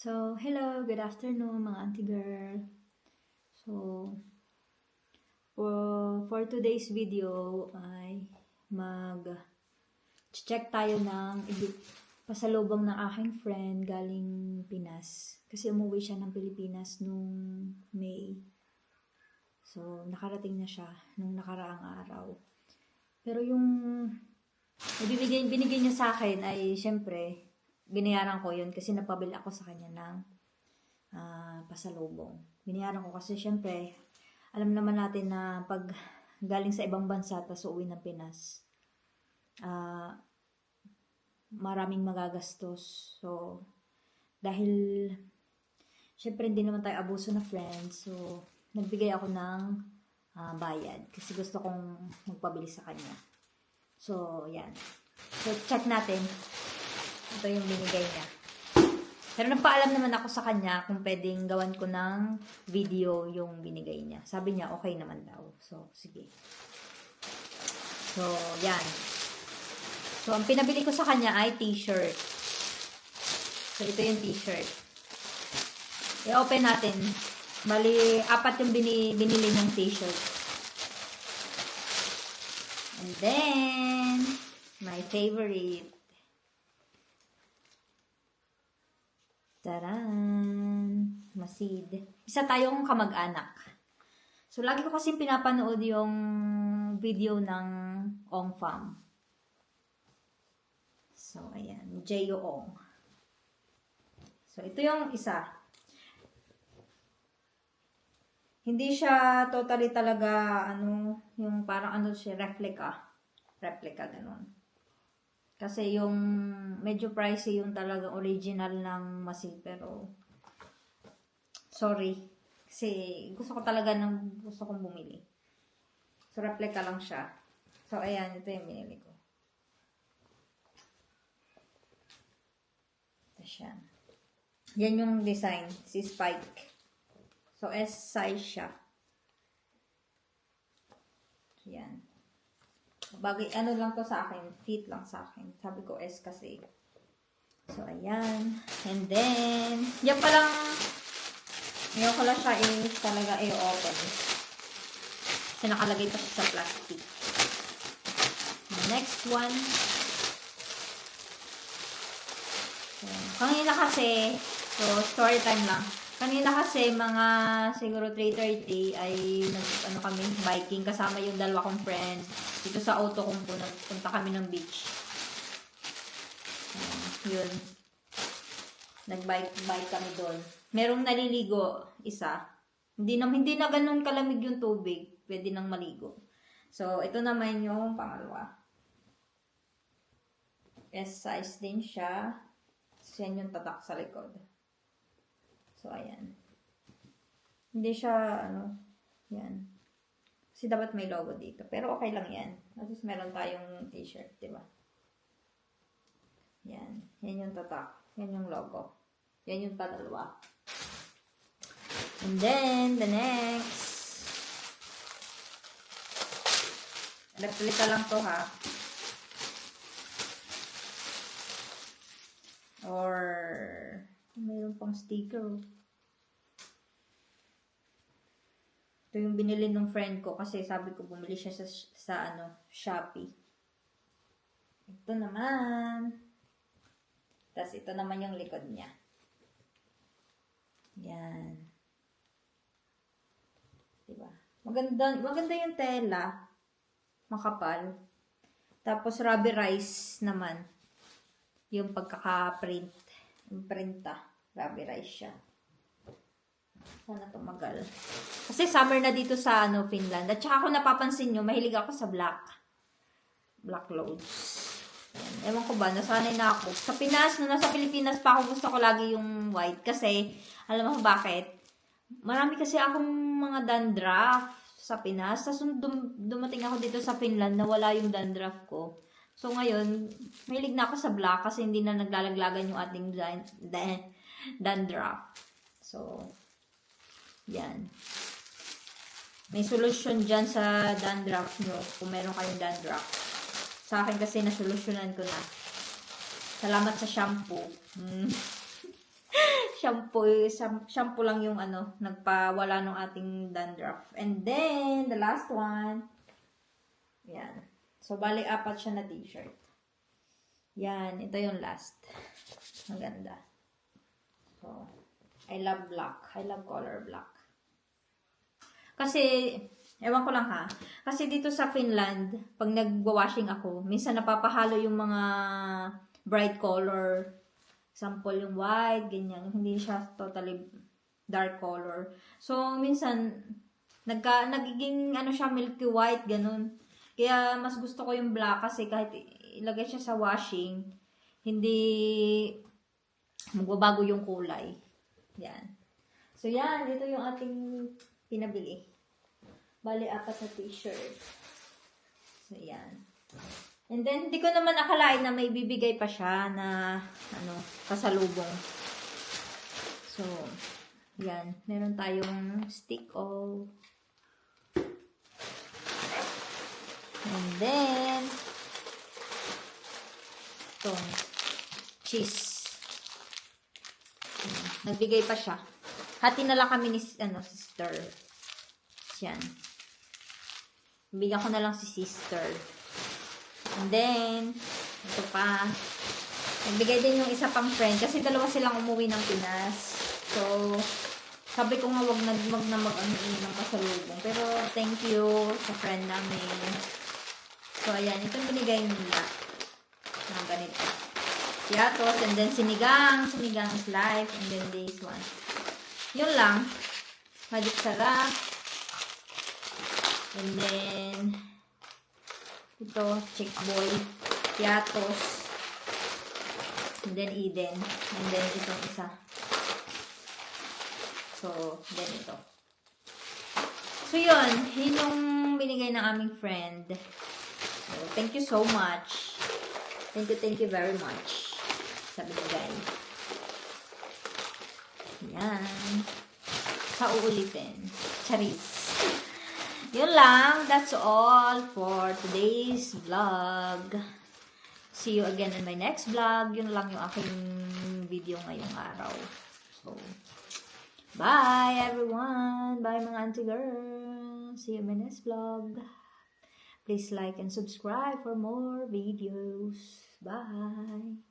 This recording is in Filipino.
So, hello, good afternoon mga auntie girl. So, for, for today's video ay mag check tayo ng pasalubong ng aking friend galing Pinas. Kasi umuwi siya ng Pilipinas nung May. So, nakarating na siya nung nakaraang araw. Pero yung ibibigay, binigay niya sa akin ay syempre, binayaran ko yun kasi napabili ako sa kanya ng ah, pasalubong. Binayaran ko kasi syempre, alam naman natin na pag galing sa ibang bansa tapos uuwi ng Pinas, ah, maraming magagastos. So, dahil syempre hindi naman tayo abuso na friends, so nagbigay ako ng ah, bayad kasi gusto kong magpabili sa kanya. So, yan. So, check natin. Ito yung binigay niya. Pero nagpaalam naman ako sa kanya kung pwedeng gawan ko ng video yung binigay niya. Sabi niya, okay naman daw. So, sige. So, yan. So, ang pinabili ko sa kanya ay t-shirt. So, ito yung t-shirt. I-open natin. Bali, apat yung bini, binili ng t-shirt. And then, my favorite. Taran! Masid. Isa tayong kamag-anak. So, lagi ko kasi pinapanood yung video ng Ong Fam. So, ayan. Jeyo Ong. So, ito yung isa. Hindi siya totally talaga, ano, yung parang ano siya, replica. Replica, ganun. Kasi yung medyo pricey yung talagang original ng masid. Pero, sorry. Kasi gusto ko talaga ng gusto kong bumili. So, replica lang siya. So, ayan. Ito yung binili ko. Ito siya. Yan yung design. Si Spike. So, S size siya. Yan. Bagay, ano lang to sa akin, fit lang sa akin. Sabi ko S kasi. So, ayan. And then, yan palang, ngayon ko lang siya is talaga i-open. Kasi nakalagay pa sa plastic. Next one. So, kanina kasi, so, story time lang. Kanina kasi mga siguro 3.30 ay nag, ano kami, biking kasama yung dalawa kong friends. Dito sa auto kong po, nagpunta kami ng beach. Yun. Nag-bike bike kami doon. Merong naliligo, isa. Hindi na, hindi na ganun kalamig yung tubig. Pwede nang maligo. So, ito naman yung pangalawa. S size din siya. So, yung tatak sa likod. So, ayan. Hindi siya, ano, yan. Kasi dapat may logo dito. Pero okay lang yan. At least meron tayong t-shirt, di ba? Yan. Yan yung tatak. Yan yung logo. Yan yung padalwa. And then, the next. Replika lang to ha. Or, mayroon pang sticker. Ito yung binili ng friend ko kasi sabi ko bumili siya sa, sa ano, Shopee. Ito naman. Tapos ito naman yung likod niya. Yan. Diba? Maganda, maganda yung tela. Makapal. Tapos rubberized naman. Yung pagkaka-print. Yung printa. Rubberized siya. Sana tumagal. Kasi summer na dito sa ano, Finland. At saka ako napapansin nyo, mahilig ako sa black. Black loads. Yan. Ewan ko ba, nasanay na ako. Sa Pinas, nung nasa Pilipinas pa ako, gusto ko lagi yung white. Kasi, alam mo bakit? Marami kasi akong mga dandruff sa Pinas. Tapos dum- dumating ako dito sa Finland na wala yung dandruff ko. So ngayon, mahilig na ako sa black kasi hindi na naglalaglagan yung ating dan- dan- dandruff. So, yan. May solusyon dyan sa dandruff nyo kung meron kayong dandruff. Sa akin kasi nasolusyonan ko na. Salamat sa shampoo. Mm. shampoo, sham- shampoo lang yung ano, nagpawala ng ating dandruff. And then, the last one, yan. So, bali, apat siya na t-shirt. Yan, ito yung last. Maganda. So, I love black. I love color black. Kasi, ewan ko lang ha. Kasi dito sa Finland, pag nagwa-washing ako, minsan napapahalo yung mga bright color. Example, yung white, ganyan. Hindi siya totally dark color. So, minsan, nagka, nagiging, ano siya, milky white, ganun. Kaya, mas gusto ko yung black kasi kahit ilagay siya sa washing, hindi magbabago yung kulay. Yan. So, yan. Dito yung ating pinabili. Bali, apat na t-shirt. So, yan. And then, hindi ko naman akalain na may bibigay pa siya na, ano, pasalubong. So, yan. Meron tayong stick of And then, ito, cheese. Nagbigay pa siya. Hati na lang kami ni, ano, sister. Yan. Bigyan ko na lang si sister. And then, ito pa. Nagbigay din yung isa pang friend. Kasi dalawa silang umuwi ng Pinas. So, sabi ko nga wag na wag na mag ano ng pasalubong. Pero thank you sa friend namin. So, ayan. Ito binigay nila. Na ganito. Piatos. And then, sinigang. Sinigang is life. And then, this one. Yun lang. Magic sarap. And then, ito, chick boy. Piatos. And then, Eden. And then, itong isa. So, then ito. So, yun. Yun yung binigay ng aming friend. So, thank you so much. Thank you, thank you very much. Sa binigay. Yan. Sa uulitin. Charis. Yun lang. That's all for today's vlog. See you again in my next vlog. Yun lang yung aking video ngayong araw. So, bye everyone. Bye mga auntie girls. See you in my next vlog. Please like and subscribe for more videos. Bye.